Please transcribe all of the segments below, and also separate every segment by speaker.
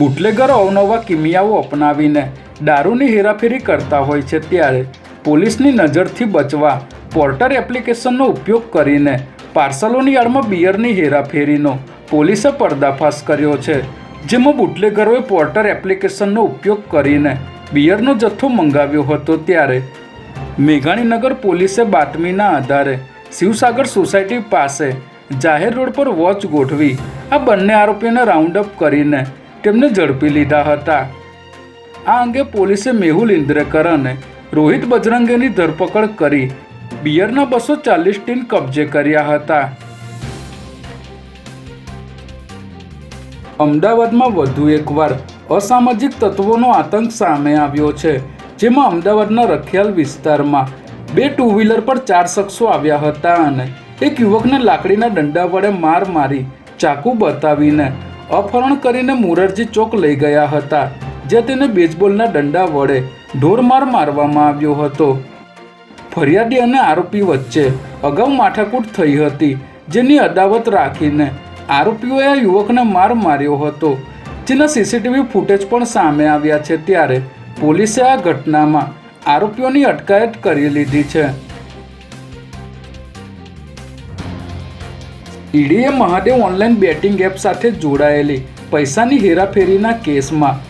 Speaker 1: બુટલેગરો અવનવા કિમિયાઓ અપનાવીને દારૂની હેરાફેરી કરતા હોય છે ત્યારે પોલીસની નજરથી બચવા પોર્ટર એપ્લિકેશનનો ઉપયોગ કરીને પાર્સલોની આડમાં બિયરની હેરાફેરીનો પોલીસે પર્દાફાશ કર્યો છે, જેમાં બુટલેગરોએ પોર્ટર એપ્લિકેશનનો ઉપયોગ કરીને બિયરનો જથ્થો મંગાવ્યો હતો ત્યારે મેઘાણીનગર પોલીસે બાતમીના આધારે શિવસાગર સોસાયટી પાસે જાહેર રોડ પર વોચ ગોઠવી આ બંને આરોપીઓને રાઉન્ડ અપ કરીને તેમને ઝડપી લીધા હતા. આ અંગે પોલીસે મેહુલ ઇન્દ્રેકર અને રોહિત બજરંગેની ધરપકડ કરી બિયરના બસો ચાલીસ ટીન કબજે કર્યા હતા. અમદાવાદમાં વધુ એકવાર અસામાજિક તત્વોનો આતંક સામે આવ્યો છે, જેમાં અમદાવાદના રખિયાલ વિસ્તારમાં બે ટુ વ્હીલર પર ચાર શખ્સો આવ્યા હતા અને એક યુવકને લાકડીના દંડા વડે માર મારી ચાકુ બતાવીને અપહરણ કરીને મુરરજી ચોક લઈ ગયા હતા જ્યાં તેને બેઝબોલના દંડા વડે ઢોરમાર મારવામાં આવ્યો હતો. ફરિયાદી અને આરોપી વચ્ચે અગાઉ માથાકૂટ થઈ હતી, જેની અદાવત રાખીને આરોપીઓએ આ યુવકને માર માર્યો હતો, જેના સીસીટીવી ફૂટેજ પણ સામે આવ્યા છે. ત્યારે પોલીસે આ ઘટનામાં આરોપીઓની અટકાયત કરી લીધી છે. ઈડીએ મહાદેવ ઓનલાઈન બેટિંગ એપ સાથે જોડાયેલી પૈસાની હેરાફેરીના કેસમાં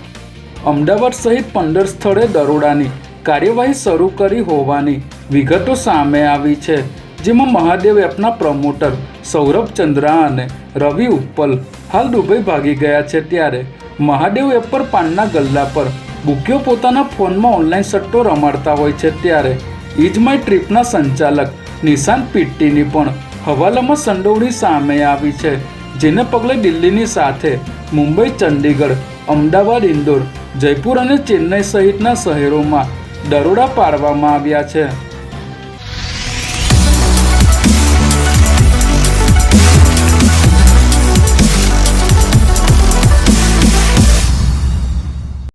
Speaker 1: અમદાવાદ સહિત પંદર સ્થળે દરોડાની કાર્યવાહી શરૂ કરી હોવાની વિગતો સામે આવી છે, જેમાં મહાદેવ એપના પ્રમોટર સૌરભ ચંદ્રા અને રવિ ઉપ્પલ હાલ દુબઈ ભાગી ગયા છે ત્યારે મહાદેવ એપ પર પાનના ગલ્લા પર બુકીઓ પોતાના ફોનમાં ઓનલાઈન સટ્ટો રમાડતા હોય છે ત્યારે ઇજ માય ટ્રીપના સંચાલક નિશાંત પીટ્ટીની પણ હવાલામાં સંડોવણી સામે આવી છે, જેને પગલે દિલ્હીની સાથે મુંબઈ, ચંદીગઢ, અમદાવાદ, ઇન્દોર, જયપુર અને ચેન્નઈ સહિતના શહેરોમાં દરોડા પાડવામાં આવ્યા છે.